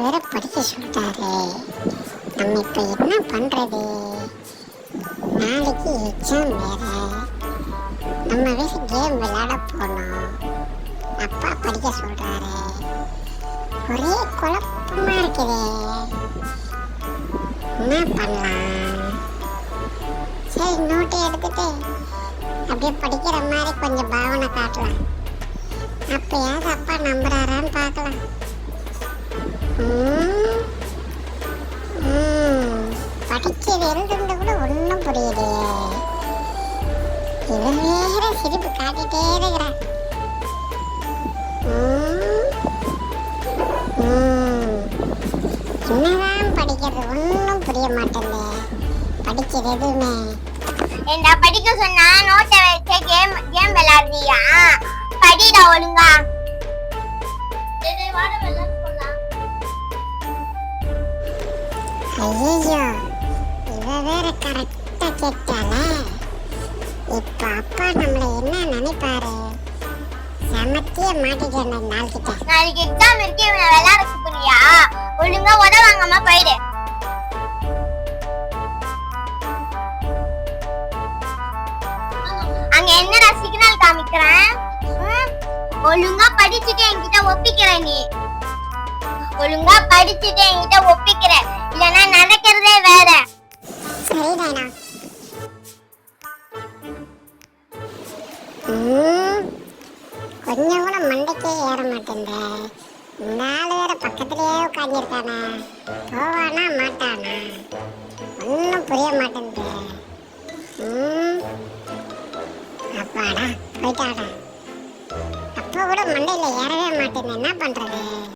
வேற படிக்க சொல்லிட்டாரு. நம்ம இப்ப என்ன பண்றது? நாளைக்கு எக்ஸாம் வேற. நம்ம வீட்டு கேம் விளையாட போனோம் அப்பா படிக்க சொல்றாரு. ஒரே குழப்பமா இருக்குது. என்ன பண்ணலாம்? சரி நோட்டை எடுத்துட்டு அப்படியே படிக்கிற மாதிரி கொஞ்சம் பாவனை காட்டலாம். அப்பயாவது அப்பா நம்புறாரான்னு பார்க்கலாம். படிச்சது எழுதுறது கூட ஒன்றும் புரியலையே இவன் வேற சிரிப்பு காட்டிட்டே இருக்கிறான் ம். ம். என்னதான் படிக்கிறது ஒன்றும் புரிய மாட்டேங்குது படிக்கிறது எதுவுமே என்ன படிக்க சொன்னா நோட்டை வச்சு கேம் கேம் விளையாடுறியா படிடா ஒழுங்கா ஐயோ இவ வேற கரெக்டா கேட்டால இப்ப அப்பா நம்மள என்ன நினைப்பாரு? சமத்திய மாட்டிட்டேன் இந்த நாள் நாளைக்கு எக்ஸாம் இருக்கு இவனை விளையாட கூப்பிடுறியா? ஒழுங்கா உத வாங்காம போயிடு. அங்க என்னடா சிக்னல் காமிக்கிறேன்? ம்? ஒழுங்கா படிச்சுட்டு என்கிட்ட ஒப்பிக்கிற நீ. ஒழுங்கா படிச்சுட்டு என்கிட்ட ஒப்பிக்கிற. இல்ல கொஞ்சம் கூட மண்டைக்கே ஏற மாட்டேங்குது இந்த ஆள் வேற பக்கத்துலயே உட்காந்துருக்கானே போவானா மாட்டானா? ஒன்றும் புரிய மாட்டேங்குது அப்பாடா போயிட்டாடா. அப்போ கூட மண்டையில ஏறவே மாட்டேன் என்ன பண்றது?